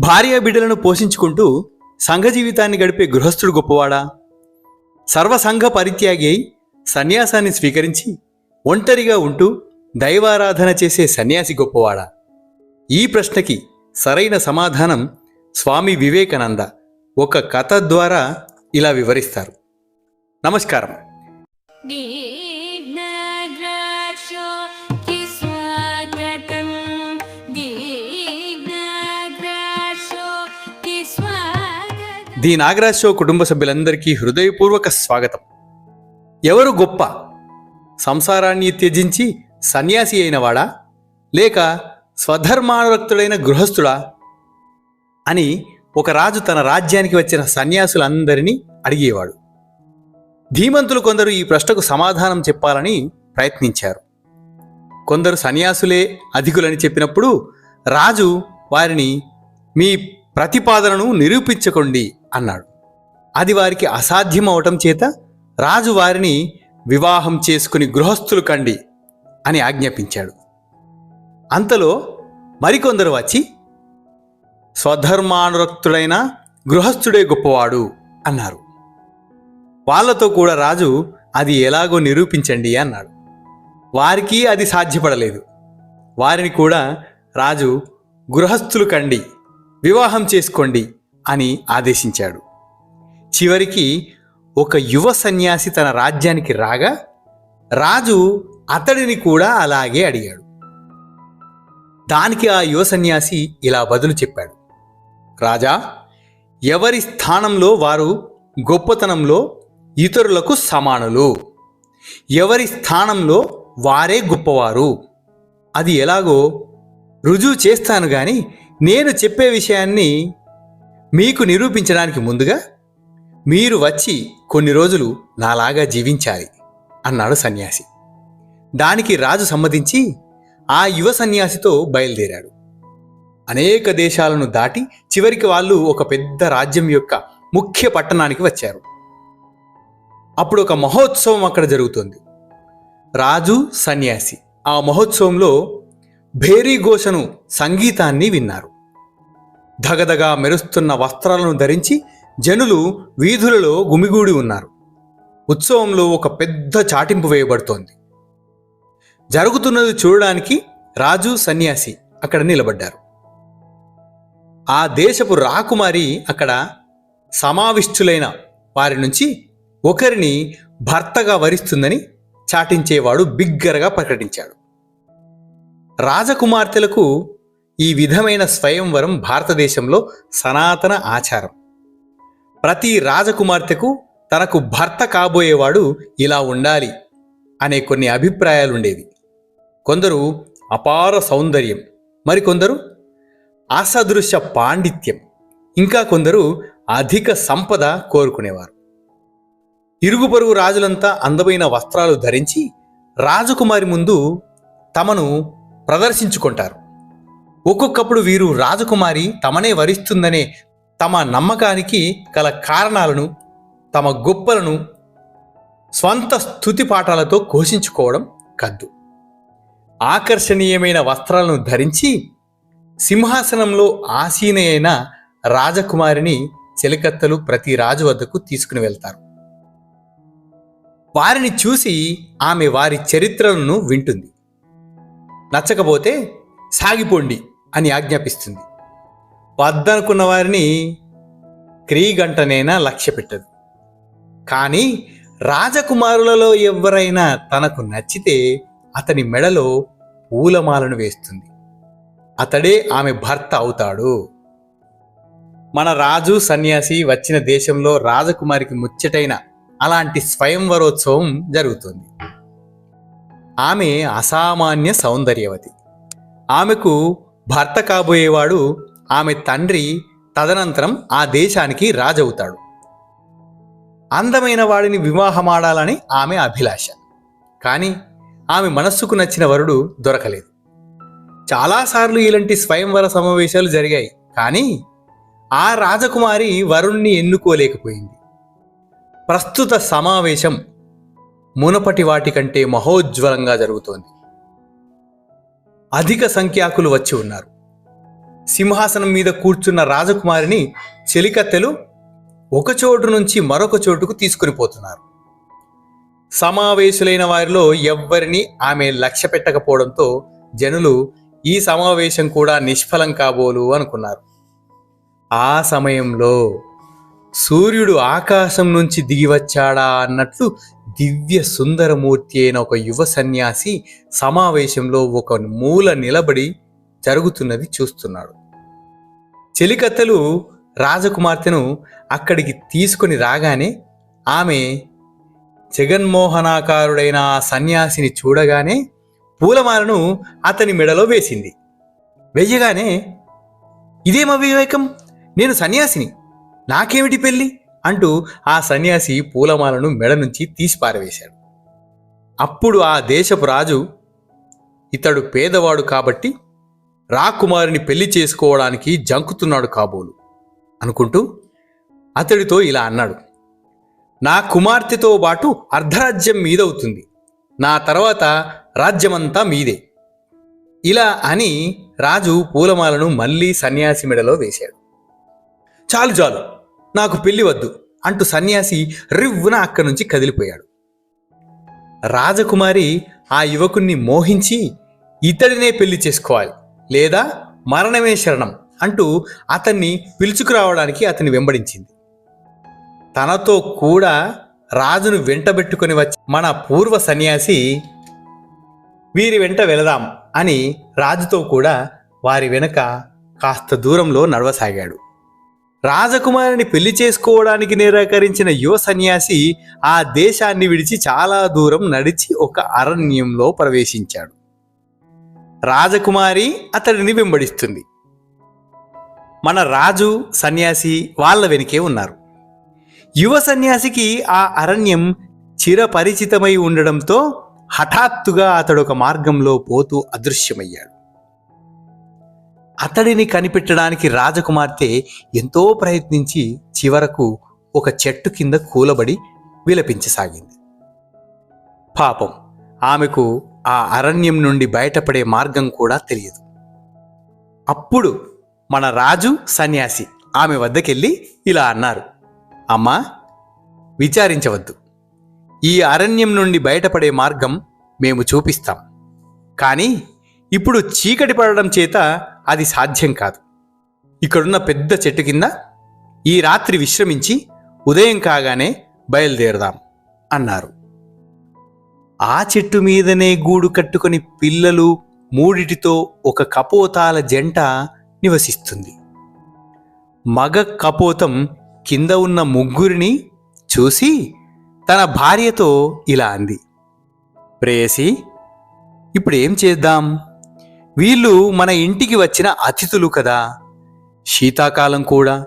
భార్య బిడ్డలను పోషించుకుంటూ సంఘ జీవితాన్ని గడిపే గృహస్థుడు గొప్పవాడా? సర్వసంఘ పరిత్యాగి అయి సన్యాసాన్ని స్వీకరించి ఒంటరిగా ఉంటూ దైవారాధన చేసే సన్యాసి గొప్పవాడా? ఈ ప్రశ్నకి సరైన సమాధానం స్వామి వివేకానంద ఒక కథ ద్వారా ఇలా వివరిస్తారు. నమస్కారం. ది నాగరాజ్ షో కుటుంబ సభ్యులందరికీ హృదయపూర్వక స్వాగతం. ఎవరు గొప్ప సంసారాన్ని త్యజించి సన్యాసి అయినవాడా లేక స్వధర్మానురక్తుడైన గృహస్థుడా అని ఒక రాజు తన రాజ్యానికి వచ్చిన సన్యాసులందరినీ అడిగేవాడు. ధీమంతులు కొందరు ఈ ప్రశ్నకు సమాధానం చెప్పాలని ప్రయత్నించారు. కొందరు సన్యాసులే అధికులని చెప్పినప్పుడు రాజు వారిని మీ ప్రతిపాదనను నిరూపించకండి అన్నాడు. అది వారికి అసాధ్యం అవటం చేత రాజు వారిని వివాహం చేసుకుని గృహస్థులు కండి అని ఆజ్ఞాపించాడు. అంతలో మరికొందరు వచ్చి స్వధర్మానురక్తుడైన గృహస్థుడే గొప్పవాడు అన్నారు. వాళ్ళతో కూడా రాజు అది ఎలాగో నిరూపించండి అన్నాడు. వారికి అది సాధ్యపడలేదు. వారిని కూడా రాజు గృహస్థులు కండి వివాహం చేసుకోండి అని ఆదేశించాడు. చివరికి ఒక యువ సన్యాసి తన రాజ్యానికి రాగా రాజు అతడిని కూడా అలాగే అడిగాడు. దానికి ఆ యువ సన్యాసి ఇలా బదులు చెప్పాడు. రాజా ఎవరి స్థానంలో వారు గొప్పతనంలో ఇతరులకు సమానులు. ఎవరి స్థానంలో వారే గొప్పవారు. అది ఎలాగో రుజువు చేస్తాను కానీ నేను చెప్పే విషయాన్ని మీకు నిరూపించడానికి ముందుగా మీరు వచ్చి కొన్ని రోజులు నాలాగా జీవించాలి అన్నాడు సన్యాసి. దానికి రాజు సమ్మతించి ఆ యువ సన్యాసితో బయలుదేరాడు. అనేక దేశాలను దాటి చివరికి వాళ్ళు ఒక పెద్ద రాజ్యం యొక్క ముఖ్య పట్టణానికి వచ్చారు. అప్పుడు ఒక మహోత్సవం అక్కడ జరుగుతుంది. రాజు సన్యాసి ఆ మహోత్సవంలో భేరీ ఘోషను సంగీతాన్ని విన్నారు. ధగధగా మెరుస్తున్న వస్త్రాలను ధరించి జనులు వీధులలో గుమిగూడి ఉన్నారు. ఉత్సవంలో ఒక పెద్ద చాటింపు వేయబడుతోంది. జరుగుతున్నది చూడడానికి రాజు సన్యాసి అక్కడ నిలబడ్డారు. ఆ దేశపు రాకుమారి అక్కడ సమావిష్టులైన వారి నుంచి ఒకరిని భర్తగా వరిస్తుందని చాటించేవాడు బిగ్గరగా ప్రకటించాడు. రాజకుమార్తెలకు ఈ విధమైన స్వయంవరం భారతదేశంలో సనాతన ఆచారం. ప్రతి రాజకుమార్తెకు తనకు భర్త కాబోయేవాడు ఇలా ఉండాలి అనే కొన్ని అభిప్రాయాలుండేవి. కొందరు అపార సౌందర్యం మరికొందరు అసదృశ్య పాండిత్యం ఇంకా కొందరు అధిక సంపద కోరుకునేవారు. ఇరుగు పొరుగు రాజులంతా అందమైన వస్త్రాలు ధరించి రాజకుమారి ముందు తమను ప్రదర్శించుకుంటారు. ఒక్కొక్కప్పుడు వీరు రాజకుమారి తమనే వరిస్తుందనే తమ నమ్మకానికి గల కారణాలను తమ గొప్పలను స్వంత స్థుతి పాఠాలతో ఘోషించుకోవడం కద్దు. ఆకర్షణీయమైన వస్త్రాలను ధరించి సింహాసనంలో ఆసీనయైన రాజకుమారిని చెలికత్తలు ప్రతి రాజు వద్దకు తీసుకుని వెళ్తారు. వారిని చూసి ఆమె వారి చరిత్రలను వింటుంది. నచ్చకపోతే సాగిపోండి. అని ఆజ్ఞాపిస్తుంది. వద్దనుకున్న వారిని క్రీగంటనైనా లక్ష్య పెట్టదు కానీ రాజకుమారులలో ఎవరైనా తనకు నచ్చితే అతని మెడలో పూలమాలను వేస్తుంది. అతడే ఆమె భర్త అవుతాడు. మన రాజు సన్యాసి వచ్చిన దేశంలో రాజకుమారికి ముచ్చటైన అలాంటి స్వయంవరోత్సవం జరుగుతుంది. ఆమె అసామాన్య సౌందర్యవతి. ఆమెకు భర్త కాబోయేవాడు ఆమె తండ్రి తదనంతరం ఆ దేశానికి రాజవుతాడు. అందమైన వాడిని వివాహమాడాలని ఆమె అభిలాష. కానీ ఆమె మనస్సుకు నచ్చిన వరుడు దొరకలేదు. చాలాసార్లు ఇలాంటి స్వయంవర సమావేశాలు జరిగాయి. కానీ ఆ రాజకుమారి వరుణ్ణి ఎన్నుకోలేకపోయింది. ప్రస్తుత సమావేశం మునపటి వాటి కంటే మహోజ్వలంగా జరుగుతోంది. అధిక సంఖ్యాకులు వచ్చి ఉన్నారు. సింహాసనం మీద కూర్చున్న రాజకుమారిని చెలికత్తెలు ఒక చోటు నుంచి మరొక చోటుకు తీసుకుని పోతున్నారు. సమావేశులైన వారిలో ఎవ్వరిని ఆమె లక్ష్య పెట్టకపోవడంతో జనులు ఈ సమావేశం కూడా నిష్ఫలం కాబోలు అనుకున్నారు. ఆ సమయంలో సూర్యుడు ఆకాశం నుంచి దిగి వచ్చాడా అన్నట్లు దివ్య సుందరమూర్తి అయిన ఒక యువ సన్యాసి సమావేశంలో ఒక మూల నిలబడి జరుగుతున్నది చూస్తున్నాడు. చెలికత్తలు రాజకుమార్తెను అక్కడికి తీసుకొని రాగానే ఆమె జగన్మోహనాకారుడైన ఆ సన్యాసిని చూడగానే పూలమాలను అతని మెడలో వేసింది. వెయ్యగానే ఇదేమ వివేకం నేను సన్యాసిని. నాకేమిటి పెళ్ళి? అంటూ ఆ సన్యాసి పూలమాలను మెడ నుంచి తీసి పారవేశాడు. అప్పుడు ఆ దేశపు రాజు ఇతడు పేదవాడు కాబట్టి రాకుమారిని పెళ్ళి చేసుకోవడానికి జంకుతున్నాడు కాబోలు అనుకుంటూ అతడితో ఇలా అన్నాడు నా కుమార్తెతో పాటు అర్ధరాజ్యం మీదవుతుంది. నా తర్వాత రాజ్యమంతా మీదే ఇలా అని రాజు పూలమాలను మళ్ళీ సన్యాసి మెడలో వేశాడు. చాలు చాలు నాకు పెళ్ళి వద్దు అంటూ సన్యాసి రివ్వున అక్కడి నుంచి కదిలిపోయాడు. రాజకుమారి ఆ యువకుణ్ణి మోహించి ఇతడినే పెళ్ళి చేసుకోవాలి లేదా మరణమే శరణం అంటూ అతన్ని పిలుచుకురావడానికి అతన్ని వెంబడించింది. తనతో కూడా రాజును వెంటబెట్టుకొని వచ్చి మన పూర్వ సన్యాసి వీరి వెంట వెళదాం అని రాజుతో కూడా వారి వెనక కాస్త దూరంలో నడవసాగాడు. రాజకుమారిని పెళ్ళి చేసుకోవడానికి నిరాకరించిన యువ సన్యాసి ఆ దేశాన్ని విడిచి చాలా దూరం నడిచి ఒక అరణ్యంలో ప్రవేశించాడు. రాజకుమారి అతడిని వెంబడిస్తుంది. మన రాజు సన్యాసి వాళ్ళ వెనుకే ఉన్నారు. యువ సన్యాసికి ఆ అరణ్యం చిరపరిచితమై ఉండడంతో హఠాత్తుగా అతడు ఒక మార్గంలో పోతూ అదృశ్యమయ్యాడు. అతడిని కనిపెట్టడానికి రాజకుమార్తె ఎంతో ప్రయత్నించి చివరకు ఒక చెట్టు కింద కూలబడి విలపించసాగింది. పాపం ఆమెకు ఆ అరణ్యం నుండి బయటపడే మార్గం కూడా తెలియదు. అప్పుడు మన రాజు సన్యాసి ఆమె వద్దకెళ్ళి ఇలా అన్నారు అమ్మా విచారించవద్దు. ఈ అరణ్యం నుండి బయటపడే మార్గం మేము చూపిస్తాం. కానీ ఇప్పుడు చీకటి పడడం చేత అది సాధ్యం కాదు. ఇక్కడున్న పెద్ద చెట్టు కింద ఈ రాత్రి విశ్రమించి ఉదయం కాగానే బయలుదేరదాం అన్నారు. ఆ చెట్టు మీదనే గూడు కట్టుకొని పిల్లలు మూడిటితో ఒక కపోతాల జంట నివసిస్తుంది. మగ కపోతం కింద ఉన్న ముగ్గురిని చూసి తన భార్యతో ఇలా అంది. ప్రేయసి ఇప్పుడు ఏం చేద్దాం? వీళ్ళు మన ఇంటికి వచ్చిన అతిథులు కదా. శీతాకాలం కూడా.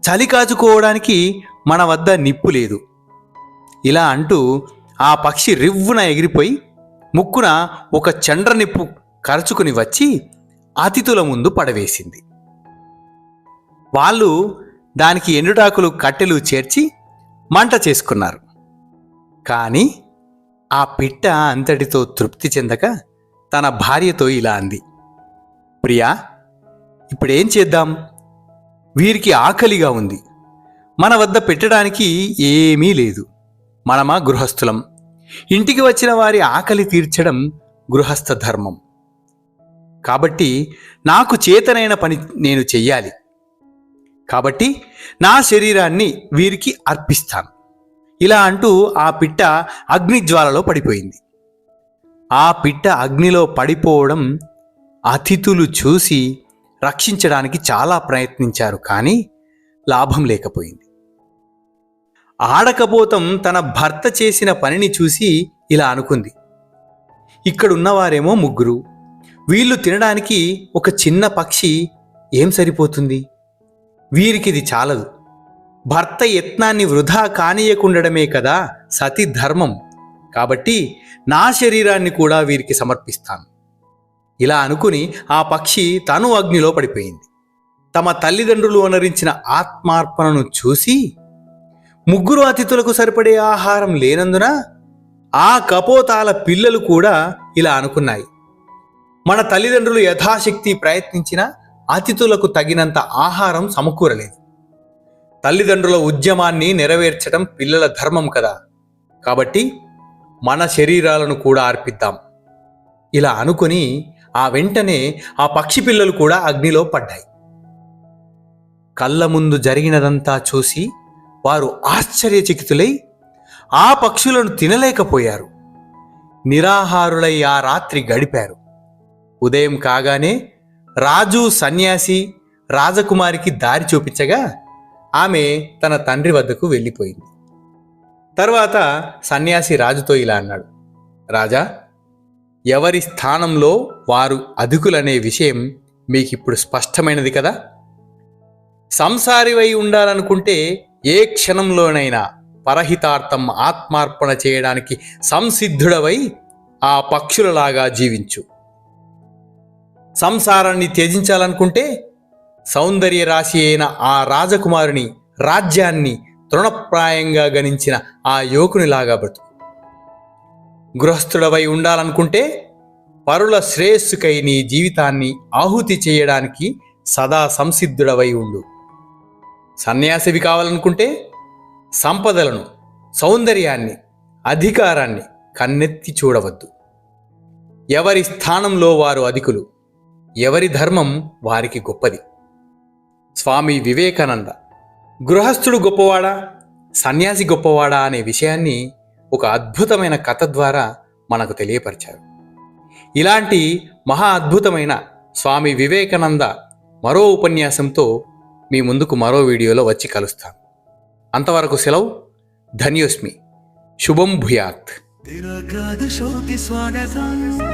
చలి కాచుకోవడానికి మన వద్ద నిప్పు లేదు. ఇలా అంటూ ఆ పక్షి రివ్వున ఎగిరిపోయి ముక్కున ఒక చండ్ర నిప్పు కరుచుకుని వచ్చి అతిథుల ముందు పడవేసింది. వాళ్ళు దానికి ఎండుటాకులు కట్టెలు చేర్చి మంట చేసుకున్నారు. కానీ ఆ పిట్ట అంతటితో తృప్తి చెందక తన భార్యతో ఇలా అంది. ప్రియా ఇప్పుడేం చేద్దాం? వీరికి ఆకలిగా ఉంది. మన వద్ద పెట్టడానికి ఏమీ లేదు. మనమా గృహస్థులం. ఇంటికి వచ్చిన వారి ఆకలి తీర్చడం గృహస్థ ధర్మం. కాబట్టి నాకు చేతనైన పని నేను చెయ్యాలి. కాబట్టి నా శరీరాన్ని వీరికి అర్పిస్తాను. ఇలా అంటూ ఆ పిట్ట అగ్నిజ్వాలలో పడిపోయింది. ఆ పిట్ట అగ్నిలో పడిపోవడం అతిథులు చూసి రక్షించడానికి చాలా ప్రయత్నించారు కానీ లాభం లేకపోయింది. ఆడకపోతం తన భర్త చేసిన పనిని చూసి ఇలా అనుకుంది. ఇక్కడున్నవారేమో ముగ్గురు. వీళ్ళు తినడానికి ఒక చిన్న పక్షి ఏం సరిపోతుంది? వీరికిది చాలదు. భర్త యత్నాన్ని వృధా కానీయకుండడమే కదా సతి ధర్మం. కాబట్టి నా శరీరాన్ని కూడా వీరికి సమర్పిస్తాను. ఇలా అనుకుని ఆ పక్షి తను అగ్నిలో పడిపోయింది. తమ తల్లిదండ్రులు అనరించిన ఆత్మార్పణను చూసి ముగ్గురు అతిథులకు సరిపడే ఆహారం లేనందున ఆ కపోతాల పిల్లలు కూడా ఇలా అనుకున్నాయి. మన తల్లిదండ్రులు యథాశక్తి ప్రయత్నించినా అతిథులకు తగినంత ఆహారం సమకూరలేదు. తల్లిదండ్రుల ఉద్యమాన్ని నెరవేర్చడం పిల్లల ధర్మం కదా. కాబట్టి మన శరీరాలను కూడా అర్పిద్దాం. ఇలా అనుకుని ఆ వెంటనే ఆ పక్షి పిల్లలు కూడా అగ్నిలో పడ్డాయి. కళ్ళ ముందు జరిగినదంతా చూసి వారు ఆశ్చర్యచకితులై ఆ పక్షులను తినలేకపోయారు. నిరాహారులై ఆ రాత్రి గడిపారు. ఉదయం కాగానే రాజు సన్యాసి రాజకుమారికి దారి చూపించగా ఆమె తన తండ్రి వద్దకు వెళ్ళిపోయింది. తర్వాత సన్యాసి రాజుతో ఇలా అన్నాడు రాజా ఎవరి స్థానంలో వారు అధికులనే విషయం మీకు ఇప్పుడు స్పష్టమైనది కదా? సంసారివై ఉండాలనుకుంటే ఏ క్షణంలోనైనా పరహితార్థం ఆత్మార్పణ చేయడానికి సంసిద్ధుడవై ఆ పక్షులలాగా జీవించు. సంసారాన్ని త్యజించాలనుకుంటే సౌందర్య రాశి అయిన ఆ రాజకుమారుని రాజ్యాన్ని తృణప్రాయంగా గణించిన ఆ యువకునిలాగా బ్రతుకు. గృహస్థుడవై ఉండాలనుకుంటే పరుల శ్రేయస్సుకై నీ జీవితాన్ని ఆహుతి చేయడానికి సదా సంసిద్ధుడవై ఉండు. సన్యాసివి కావాలనుకుంటే సంపదలను సౌందర్యాన్ని అధికారాన్ని కన్నెత్తి చూడవద్దు. ఎవరి స్థానంలో వారు అధికులు ఎవరి ధర్మం వారికి గొప్పది. స్వామి వివేకానంద గృహస్థుడు గొప్పవాడా? సన్యాసి గొప్పవాడా అనే విషయాన్ని ఒక అద్భుతమైన కథ ద్వారా మనకు తెలియపరిచారు. ఇలాంటి మహా అద్భుతమైన స్వామి వివేకానంద మరో ఉపన్యాసంతో మీ ముందుకు మరో వీడియోలో వచ్చి కలుస్తాను అంతవరకు సెలవు. ధన్యోస్మి. శుభం భూయాత్. స్వాగతం